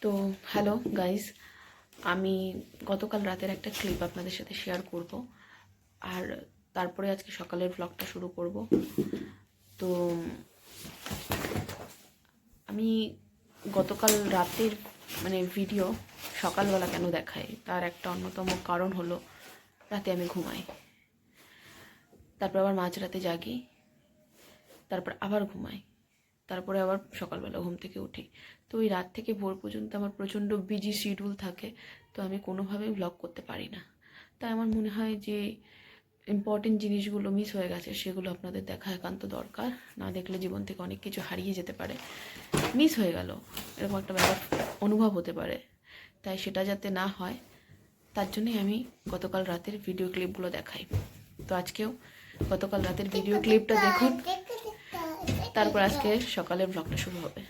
তো hello guys আমি গতকাল রাতের একটা ক্লিপ আপনাদের সাথে শেয়ার করব। আর তারপরে আজকে সকালের ব্লগটা শুরু করব। তো, আমি গতকাল রাতের মানে ভিডিও সকালবেলা কেন দেখাই? তার একটা অন্যতম কারণ হলো, রাতে আমি ঘুমাই। তারপর আবার মাঝরাতে জাগি। তারপর আবার ঘুমাই। তারপরে আবার সকালবেলা ঘুম থেকে উঠি। তো ওই রাত থেকে ভোর পর্যন্ত আমার প্রচণ্ড বিজি শিডিউল থাকে, তো আমি কোনোভাবেই ব্লগ করতে পারি না। তাই আমার মনে হয় যে ইম্পর্টেন্ট জিনিসগুলো মিস হয়ে গেছে, সেগুলো আপনাদের দেখা একান্ত দরকার। না দেখলে জীবন থেকে অনেক কিছু হারিয়ে যেতে পারে। মিস হয়ে গেল, এরকম একটা ব্যাপার অনুভব হতে পারে। তাই সেটা যাতে না হয়, তার জন্যই আমি গতকাল রাতের ভিডিও ক্লিপগুলো দেখাই। তো আজকেও গতকাল রাতের ভিডিও ক্লিপটা দেখুন। তারপর আজকে সকালের ব্লগটা শুরু হবে।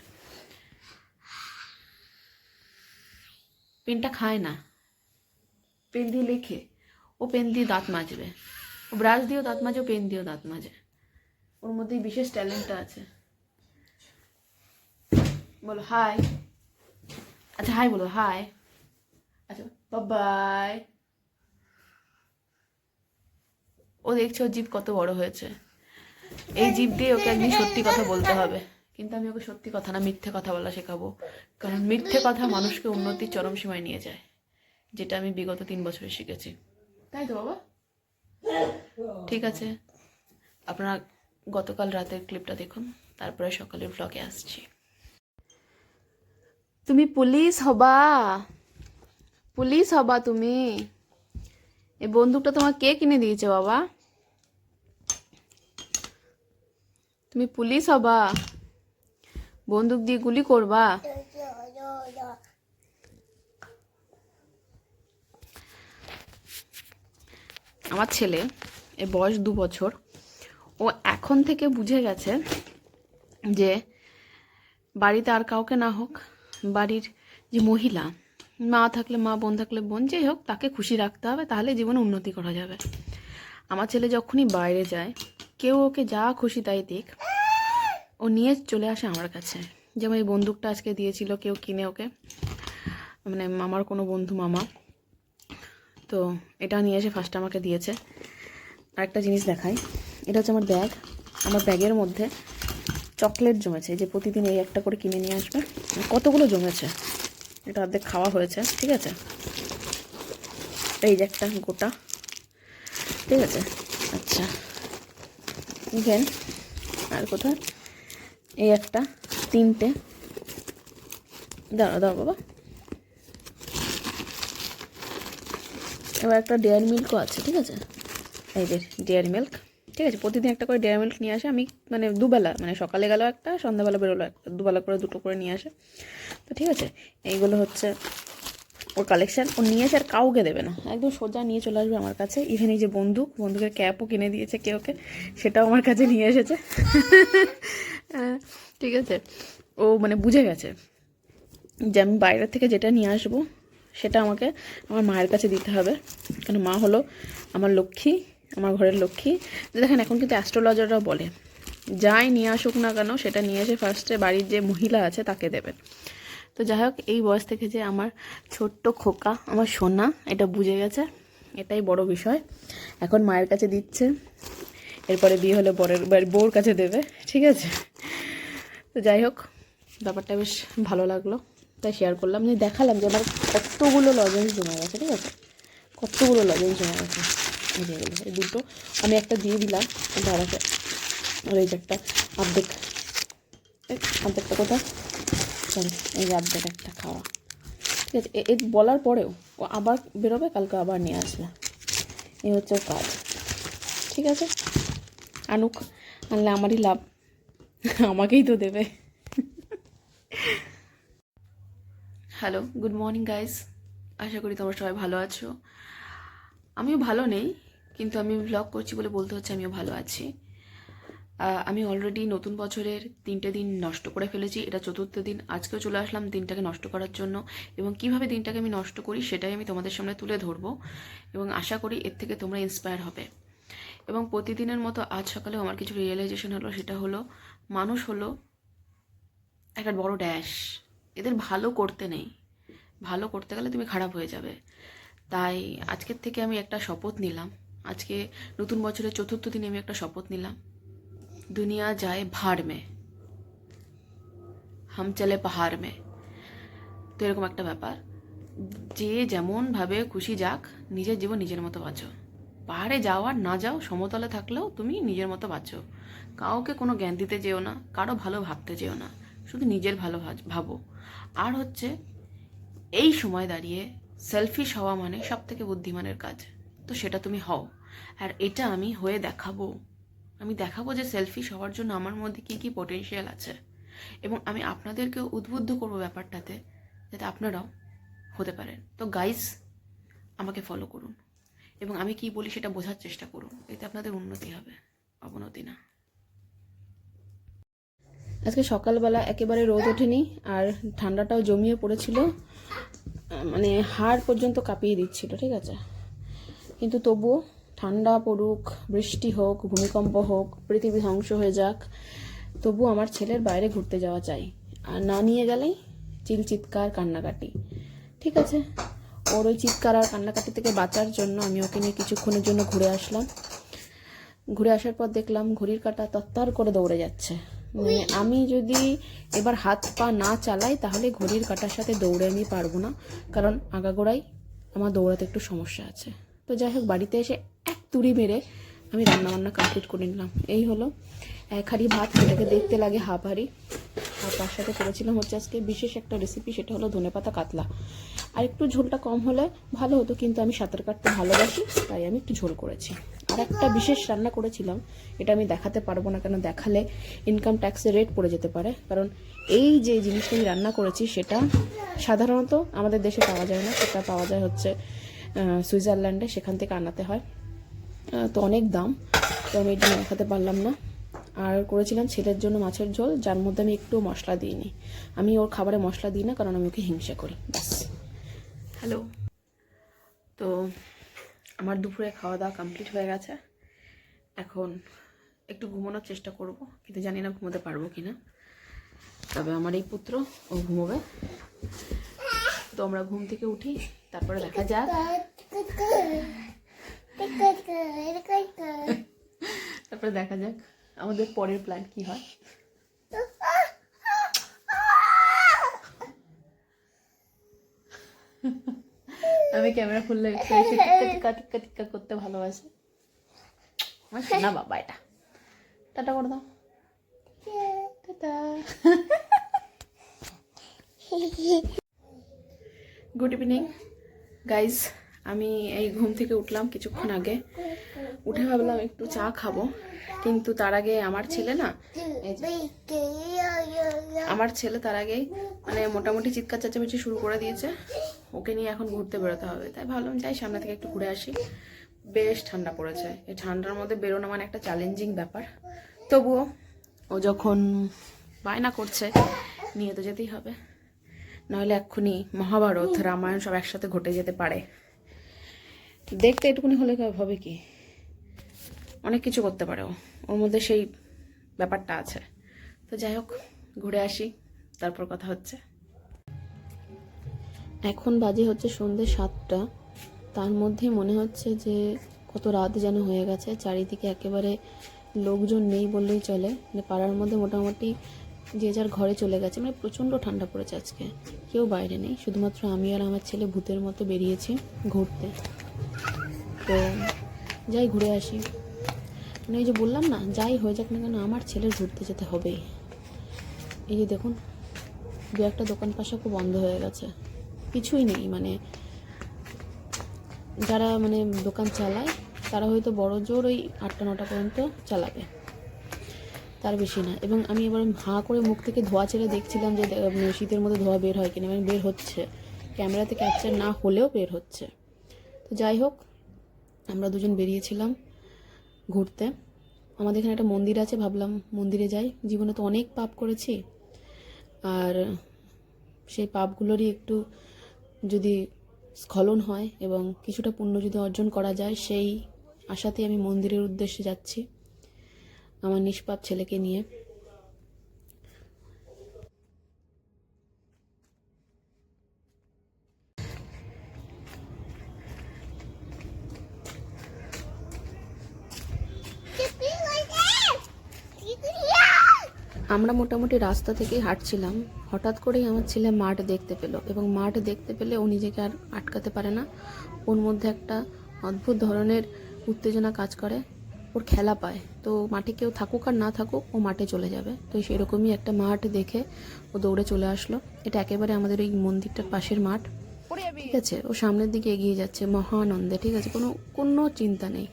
পেনটা খায় না। পেন দিয়ে লেখে। ও পেন দিয়ে দাঁত মাজবে। ও ব্রাশ দিয়েও দাঁত মাজে, ও পেন দিয়েও দাঁত মাজে। ওর মধ্যেই বিশেষ ট্যালেন্টটা আছে। বলো হাই আচ্ছা হাই বলো হাই আচ্ছা বাই ও দেখছে, ওর জিভ কত বড় হয়েছে। এই জিভ দিয়ে ওকে একদিন সত্যি কথা বলতে হবে। কিন্তু আমি ওকে সত্যি কথা না, মিথ্যে কথা বলা শেখাবো। কারণ মিথ্যে কথা মানুষকে উন্নতির চরম সীমায় নিয়ে যায়, যেটা আমি বিগত তিন বছরে শিখেছি। তাই তো বাবা? ঠিক আছে। আপনারা গতকাল রাতের ক্লিপটা দেখুন, তারপরে সকালের ব্লগে আসছি। তুমি পুলিশ হবা। পুলিশ হবা তুমি। এই বন্দুকটা তোমার কে কিনে দিয়েছে বাবা? তুমি পুলিশ হবা। বন্দুক দিয়ে গুলি করবা। আমার ছেলে, এ বয়স দু বছর, ও এখন থেকে বুঝে গেছে যে বাড়িতে আর কাউকে না হোক, বাড়ির যে মহিলা, মা থাকলে মা, বোন থাকলে বোন যেই হোক, তাকে খুশি রাখতে হবে, তাহলে জীবনে উন্নতি করা যাবে। আমার ছেলে যখনই বাইরে যায়, কেউ ওকে যা খুশি তাই দিক ও নিয়ে চলে আসে আমার কাছে। যেমন এই বন্দুকটা আজকে দিয়েছিল কেউ কিনে ওকে। মানে আমার কোনো বন্ধু মামা। তো এটা নিয়ে এসে ফার্স্ট আমাকে দিয়েছে। আরেকটা জিনিস দেখাই। এটা হচ্ছে আমার ব্যাগ। আমার ব্যাগের মধ্যে চকলেট জমেছে। যে প্রতিদিন এই একটা করে কিনে নিয়ে আসবে। কতগুলো জমেছে? এটা অর্ধেক খাওয়া হয়েছে, ঠিক আছে? এই যে একটা গোটা, ঠিক আছে? আচ্ছা। দেন আর কোথায়? এই একটা, তিনটে। দাঁড়া দাঁড়া বাবা। এবার একটা ডেয়ারি মিল্কও আছে, ঠিক আছে? এই যে ডেয়ারি মিল্ক, ঠিক আছে? প্রতিদিন একটা করে ডেয়ারি মিল্ক নিয়ে আসে। আমি মানে দুবেলা মানে সকালে গেল একটা, সন্ধ্যাবেলা বেরোলো একটা, দুবেলা করে দুটো করে নিয়ে আসে। তো ঠিক আছে, এইগুলো হচ্ছে ওর কালেকশান ও নিয়ে এসে আর কাউকে দেবে না। একদম সোজা নিয়ে চলে আসবে আমার কাছে। ইভেন এই যে বন্দুক বন্দুকের ক্যাপও কিনে দিয়েছে কেউ ওকে সেটাও আমার কাছে নিয়ে এসেছে। আহ, ঠিক আছে। ও মানে বুঝে গেছে যে আমি বাইরের থেকে যেটা নিয়ে আসব সেটা আমাকে আমার মায়ের কাছে দিতে হবে। কারণ মা হলো আমার লক্ষ্মী আমার ঘরের লক্ষ্মী। যে দেখেন এখন কিন্তু অ্যাস্ট্রোলজাররা বলে যাই নিয়ে আসুক না কেন সেটা নিয়ে এসে ফার্স্টে বাড়ির যে মহিলা আছে তাকে দেবেন তো যাই হোক এই বয়স থেকে যে আমার ছোট্ট খোকা, আমার সোনা, এটা বুঝে গেছে। এটাই বড় বিষয়। এখন মায়ের কাছে দিচ্ছে। এরপরে বিয়ে হলে বরের বউর কাছে দেবে, ঠিক আছে? তো যাই হোক ব্যাপারটা বেশ ভালো লাগল। তাই শেয়ার করলাম। যে দেখালাম যে আমার কতগুলো লজেন্স জমে গেছে, ঠিক আছে? কতগুলো লজেন্স জমে গেছে। এই দুটো। আমি একটা দিয়ে দিলাম। দাঁড়াতে আর এই যে একটা অর্ধেক অর্ধেকটা কোথায়? Sorry, এই যে অর্ধেক একটা খাওয়া। ঠিক আছে এ- বলার পরেও ও আবার বেরোবে কালকে আবার নিয়ে আসবে। এই হচ্ছে ওর কাজ। ঠিক আছে? আনুক আনলে আমারই লাভ। আমাকেই তো দেবে। Hello good morning guys. আশা করি তোমরা সবাই ভালো আছো। আমিও ভালো নেই কিন্তু আমি ব্লগ করছি বলে বলতে হচ্ছে আমিও ভালো আছি। আমি অলরেডি নতুন বছরের তিনটে দিন নষ্ট করে ফেলেছি, এটা চতুর্থ দিন, আজকেও চলে আসলাম দিনটাকে নষ্ট করার জন্য। এবং কীভাবে দিনটাকে আমি নষ্ট করি সেটাই আমি তোমাদের সামনে তুলে ধরবো। এবং আশা করি এর থেকে তোমরা ইন্সপায়ার হবে। এবং প্রতিদিনের মতো আজ সকালেও আমার কিছু রিয়েলাইজেশন হলো, সেটা হলো মানুষ হলো একটা বড় ড্যাশ এদের ভালো করতে নেই। ভালো করতে গেলে তুমি খারাপ হয়ে যাবে। তাই আজকের থেকে আমি একটা শপথ নিলাম। আজকে নতুন বছরের চতুর্থ দিনে আমি একটা শপথ নিলাম। দুনিয়া যায় ভাড় মে হাম চলে পাহাড় মে তো এরকম একটা ব্যাপার যে যেমনভাবে খুশি যাক নিজের জীবন নিজের মতো বাঁচো পাহাড়ে যাও আর না যাও সমতলে থাকলেও তুমি নিজের মতো বাঁচো কাউকে কোনো জ্ঞান দিতে যেও না কারও ভালো ভাবতে যেও না শুধু নিজের ভালো ভাবো আর হচ্ছে এই সময় দাঁড়িয়ে সেলফিশ হওয়া মানে সব থেকে বুদ্ধিমানের কাজ তো সেটা তুমি হও আর এটা আমি হয়ে দেখাবো আমি দেখাবো যে সেলফি সবার জন্য আমার মধ্যে কী কী পটেনশিয়াল আছে। এবং আমি আপনাদেরকে উদ্বুদ্ধ করব ব্যাপারটাতে, যাতে আপনারাও হতে পারেন। তো গাইস আমাকে ফলো করুন। এবং আমি কি বলি সেটা বোঝার চেষ্টা করুন। এতে আপনাদের উন্নতি হবে, অবনতি না। আজকে সকালবেলা একেবারে রোদ ওঠেনি, আর ঠান্ডাটাও জমিয়ে পড়েছিল। মানে হাড় পর্যন্ত কাঁপিয়ে দিচ্ছিল, ঠিক আছে? কিন্তু তবুও ঠান্ডা পড়ুক, বৃষ্টি হোক, ভূমিকম্প হোক, পৃথিবী ধ্বংস হয়ে যাক, তবু আমার ছেলের বাইরে ঘুরতে যাওয়া চাই। আর না নিয়ে গেলেই চিল চিৎকার কান্নাকাটি। ঠিক আছে? ওর ওই চিৎকার আর কান্নাকাটি থেকে বাঁচার জন্য আমি ওকে নিয়ে কিছুক্ষণের জন্য ঘুরে আসলাম। ঘুরে আসার পর দেখলাম ঘড়ির কাটা তত্তর করে দৌড়ে যাচ্ছে। মানে আমি যদি এবার হাত পা না চালাই, তাহলে ঘড়ির কাটার সাথে দৌড়ে আমি পারব না। কারণ আগাগোড়াই আমার দৌড়াতে একটু সমস্যা আছে। তো যাই হোক, বাড়িতে এসে এক তুড়ি মেরে আমি রান্না বান্না কমপ্লিট করে নিলাম। এই হলো, এক হাঁড়ি ভাত সেটাকে দেখতে লাগে হাফ হাঁড়ি আর তার সাথে করেছিলাম হচ্ছে আজকে বিশেষ একটা রেসিপি সেটা হলো ধনেপাতা কাতলা। আর একটু ঝোলটা কম হলে ভালো হতো, কিন্তু আমি সাঁতার কাটতে ভালোবাসি, তাই আমি একটু ঝোল করেছি। আর একটা বিশেষ রান্না করেছিলাম, এটা আমি দেখাতে পারব না কেন, দেখালে ইনকাম ট্যাক্সের রেট পড়ে যেতে পারে। কারণ এই যে জিনিসটা আমি রান্না করেছি, সেটা সাধারণত আমাদের দেশে পাওয়া যায় না, সেটা পাওয়া যায় হচ্ছে সুইজারল্যান্ডে সেখান থেকে আনাতে হয়। তো অনেক দাম। তো আমি এটা দেখাতে পারলাম না। আর করেছিলাম ছেলের জন্য মাছের ঝোল, যার মধ্যে আমি একটু মশলা দিইনি। আমি ওর খাবারে মশলা দিই না, কারণ আমি ওকে হিংসা করি। ব্যাস। হ্যালো। তো আমার দুপুরে খাওয়া দাওয়া কমপ্লিট হয়ে গেছে। এখন একটু ঘুমানোর চেষ্টা করব। কিন্তু জানি না ঘুমোতে পারব কি না তবে আমার এই পুত্র, ও ঘুমোবে। তো আমরা ঘুম থেকে উঠি। তারপরে দেখা যাক। তারপরে দেখা যাক আমাদের পরের প্ল্যান কি হয়। আমি ক্যামেরা খুললে টিক্কা টিক্কা টিক্কা করতে ভালোবাসি। আমার শোনা বাবা এটা। টাটা করে দাও। টাটা। গুড ইভিনিং গাইজ আমি এই ঘুম থেকে উঠলাম কিছুক্ষণ আগে। উঠে ভাবলাম একটু চা খাব। কিন্তু তার আগে আমার ছেলে না আমার ছেলে তার আগেই মানে মোটামুটি চিৎকার চেঁচামেচি শুরু করে দিয়েছে। ওকে নিয়ে এখন ঘুরতে বেরোতে হবে। তাই ভাবলাম যাই সামনে থেকে একটু ঘুরে আসি। বেশ ঠান্ডা পড়েছে। এই ঠান্ডার মধ্যে বেরোনো মানে একটা চ্যালেঞ্জিং ব্যাপার। তবুও ও যখন বায়না করছে, নিয়ে তো যেতেই হবে। নাহলে এক্ষুনি মহাভারত রামায়ণ সব একসাথে ঘটে যেতে পারে। দেখতে এটুকুনি হলে হবে কি? অনেক কিছু করতে পারে ও। ওর মধ্যে সেই ব্যাপারটা আছে। তো যাই হোক ঘুরে আসি তারপর কথা হচ্ছে। এখন বাজে হচ্ছে সন্ধ্যে সাতটা। তার মধ্যে মনে হচ্ছে যে কত রাত যেন হয়ে গেছে। চারিদিকে একেবারে লোকজন নেই বললেই চলে। মানে পাড়ার মধ্যে মোটামুটি যে যার ঘরে চলে গেছে মানে প্রচণ্ড ঠান্ডা পড়েছে আজকে। কেউ বাইরে নেই, শুধুমাত্র আমি আর আমার ছেলে ভূতের মতো বেরিয়েছি ঘুরতে। তো যাই ঘুরে আসি। মানে এই যে বললাম না, যাই হয়ে যাক না কেন, আমার ছেলের ঘুরতে যেতে হবেই। এই যে দেখুন, দু একটা দোকান পাশা খুব বন্ধ হয়ে গেছে। কিছুই নেই মানে যারা মানে দোকান চালায়, তারা হয়তো বড় জোর ওই আটটা নটা পর্যন্ত চালাবে। তার বেশি না। এবং আমি এবার হাঁ করে মুখ থেকে ধোয়া ছেড়ে দেখছিলাম যে শীতের মধ্যে ধোয়া বের হয় কিনা। মানে বের হচ্ছে। ক্যামেরাতে ক্যাপচার না হলেও বের হচ্ছে। তো যাই হোক, আমরা দুজন বেরিয়েছিলাম ঘুরতে। আমাদের এখানে একটা মন্দির আছে, ভাবলাম মন্দিরে যাই। জীবনে তো অনেক পাপ করেছি। আর সেই পাপগুলোরই একটু যদি স্খলন হয় এবং কিছুটা পুণ্য যদি অর্জন করা যায়, সেই আশাতেই আমি মন্দিরের উদ্দেশ্যে যাচ্ছি। আমার নিষ্পাপ ছেলেকে নিয়ে। আমরা মোটামুটি রাস্তা থেকেই হাঁটছিলাম। হঠাৎ করেই আমার ছেলে মাঠ দেখতে পেল এবং মাঠ দেখতে পেলে ও নিজেকে আর আটকাতে পারে না। ওর মধ্যে একটা অদ্ভুত ধরনের উত্তেজনা কাজ করে। ওর খেলা পায়। তো মাঠে কেউ থাকুক আর না থাকুক, ও মাঠে চলে যাবে। তো সেরকমই একটা মাঠ দেখে ও দৌড়ে চলে আসলো। এটা একেবারে আমাদের ওই মন্দিরটার পাশের মাঠ। ঠিক আছে, ও সামনের দিকে এগিয়ে যাচ্ছে মহানন্দে, ঠিক আছে? কোনো কোনো চিন্তা নেই।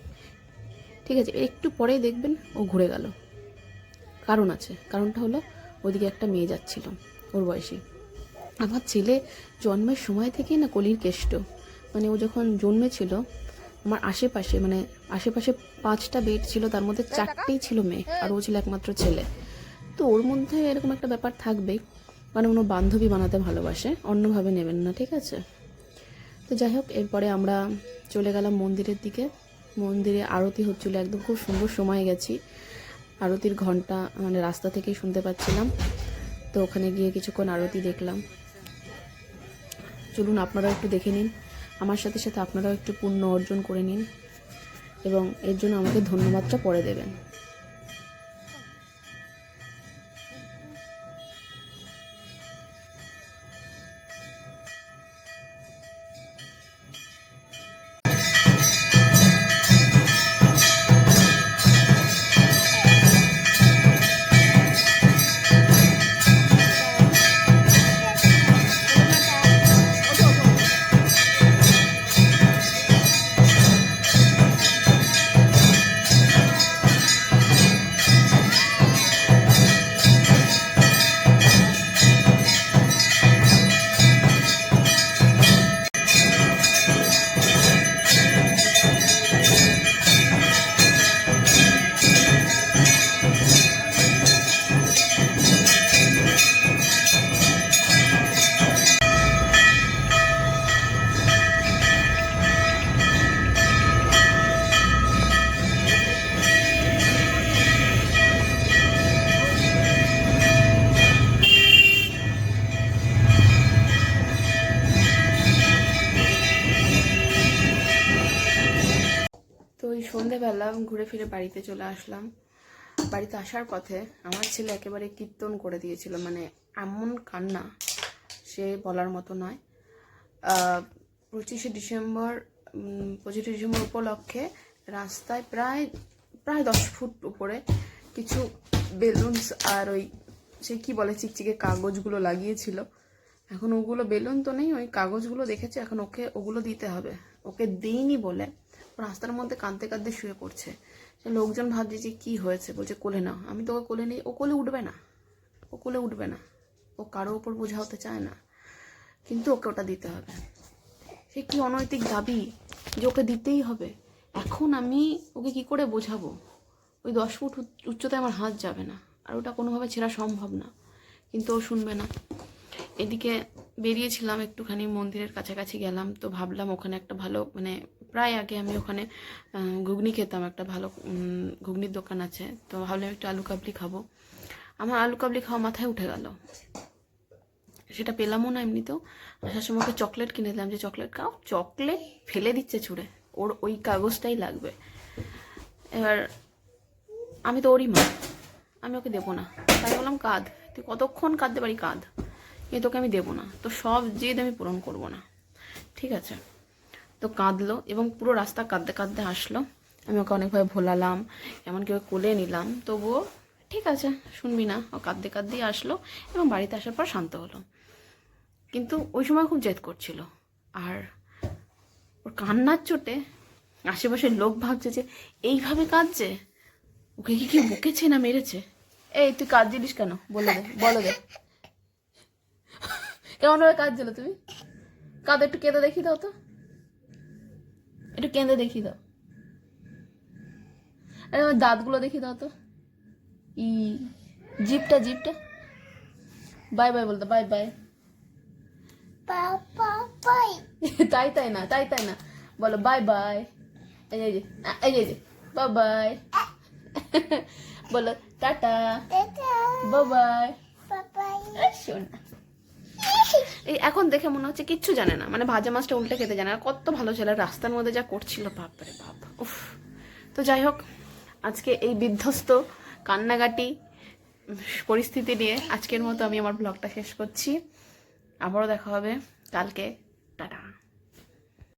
ঠিক আছে, একটু পরেই দেখবেন ও ঘুরে গেল। কারণ আছে, কারণটা হলো ওদিকে একটা মেয়ে যাচ্ছিল, ওর বয়সী। আমার ছেলে জন্মের সময় থেকেই না কলির কেষ্ট। মানে ও যখন জন্মেছিল আমার আশেপাশে মানে আশেপাশে পাঁচটা বেড ছিল তার মধ্যে চারটেই ছিল মেয়ে আর ও ছিল একমাত্র ছেলে। তো ওর মধ্যে এরকম একটা ব্যাপার থাকবেই মানে কোনো বান্ধবী বানাতে ভালোবাসে অন্যভাবে নেবেন না ঠিক আছে? তো যাই হোক এরপরে আমরা চলে গেলাম মন্দিরের দিকে। মন্দিরে আরতি হচ্ছিল একদম খুব সুন্দর সময় গেছি। আরতির ঘণ্টা মানে রাস্তা থেকেই শুনতে পাচ্ছিলাম। তো ওখানে গিয়ে কিছুক্ষণ আরতি দেখলাম। চলুন আপনারাও একটু দেখে নিন। আমার সাথে সাথে আপনারাও একটু পুণ্য অর্জন করে নিন এবং এর জন্য আমাকে ধন্যবাদটা পরে দেবেন। সন্ধেবেলা ঘুরে ফিরে বাড়িতে চলে আসলাম। বাড়িতে আসার পথে আমার ছেলে একেবারে কীর্তন করে দিয়েছিল মানে এমন কান্না সে বলার মতো নয়। পঁচিশে ডিসেম্বর পঁচিশে ডিসেম্বর উপলক্ষে রাস্তায় প্রায় প্রায় দশ ফুট উপরে কিছু বেলুনস আর ওই সে কি বলে, চিকচিকে কাগজগুলো লাগিয়েছিল। এখন ওগুলো, বেলুন তো নেই, ওই কাগজগুলো দেখেছে, এখন ওকে ওগুলো দিতে হবে। ওকে দিইনি বলে রাস্তার মধ্যে কাঁদতে কাঁদতে শুয়ে পড়ছে। লোকজন ভাবছে যে কি হয়েছে? বলছে, কোলে নাও আমি তো ওকে কোলে নেই। ও কোলে উঠবে না। ও কোলে উঠবে না। ও কারও ওপর বোঝা হতে চায় না। কিন্তু ওকে ওটা দিতে হবে। সে কি অনৈতিক দাবি যে ওকে দিতেই হবে? এখন আমি ওকে কি করে বোঝাবো? ওই দশ ফুট উচ্চ- উচ্চতায় আমার হাত যাবে না। আর ওটা কোনোভাবে ছেঁড়া সম্ভব না। কিন্তু ও শুনবে না। এদিকে বেরিয়েছিলাম একটুখানি মন্দিরের কাছাকাছি গেলাম, তো ভাবলাম ওখানে একটা ভালো মানে প্রায় আগে আমি ওখানে ঘুগনি খেতাম, একটা ভালো ঘুগনির দোকান আছে, তো ভাবলাম একটু আলু কাবলি খাব। আমার আলু কাবলি খাওয়া মাথায় উঠে গেল। সেটা পেলামও না এমনিতেও। আসার সময় ওকে চকলেট কিনে দিলাম, যে চকলেট খাও, চকলেট ফেলে দিচ্ছে ছুঁড়ে, ওর ওই কাগজটাই লাগবে। এবার আমি তো ওরই মা, আমি ওকে দেবো না। তাই বললাম, কাঁদ, তুই কতক্ষণ কাঁদতে পারি, কাঁদ। কিন্তু তোকে আমি দেবো না। তো সব জেদ আমি পূরণ করব না। ঠিক আছে? তো কাঁদলো এবং পুরো রাস্তা কাঁদতে কাঁদতে আসলো আমি ওকে অনেকভাবে ভোলালাম, এমনকি ওকে কোলে নিলাম। তবুও ঠিক আছে, শুনবি না। ও কাঁদতে কাঁদতেই আসলো এবং বাড়িতে আসার পর শান্ত হলো। কিন্তু ওই সময় খুব জেদ করছিল। আর ওর কান্নার চোটে আশেপাশের লোক ভাবছে যে, এইভাবে কাঁদছে? ওকে কি কি বকেছে না মেরেছে? এই, তুই কাঁদছিলিস কেন? বলে দে বলে দে। কেমন ভাবে কাঁদছিল তুমি? কাঁদো একটু কেঁদে দেখি দাও তো। একটু কেঁদে দেখি দাও। আরে আমার দাঁতগুলো দেখি দাও তো। ই জিপটা জিপটা। বাই বাই বলতো বাই বাই। তাই তাই না তাই তাই না। বলো বাই বাই। এই যে, এই যে বাই বাই। বলো টাটা। Bye bye. শোনা এখন দেখে মনে হচ্ছে কিচ্ছু জানে না। মানে ভাজা মাছটা উল্টে খেতে জানে না। কত ভালো ছেলে, রাস্তার মধ্যে যা করছিল, বাপরে বাপ। উফ। তো যাই হোক, আজকে এই বিধ্বস্ত কান্নাকাটি পরিস্থিতি নিয়ে আজকের মতো আমি আমার ব্লগটা শেষ করছি। আবারও দেখা হবে। কালকে। টাটা।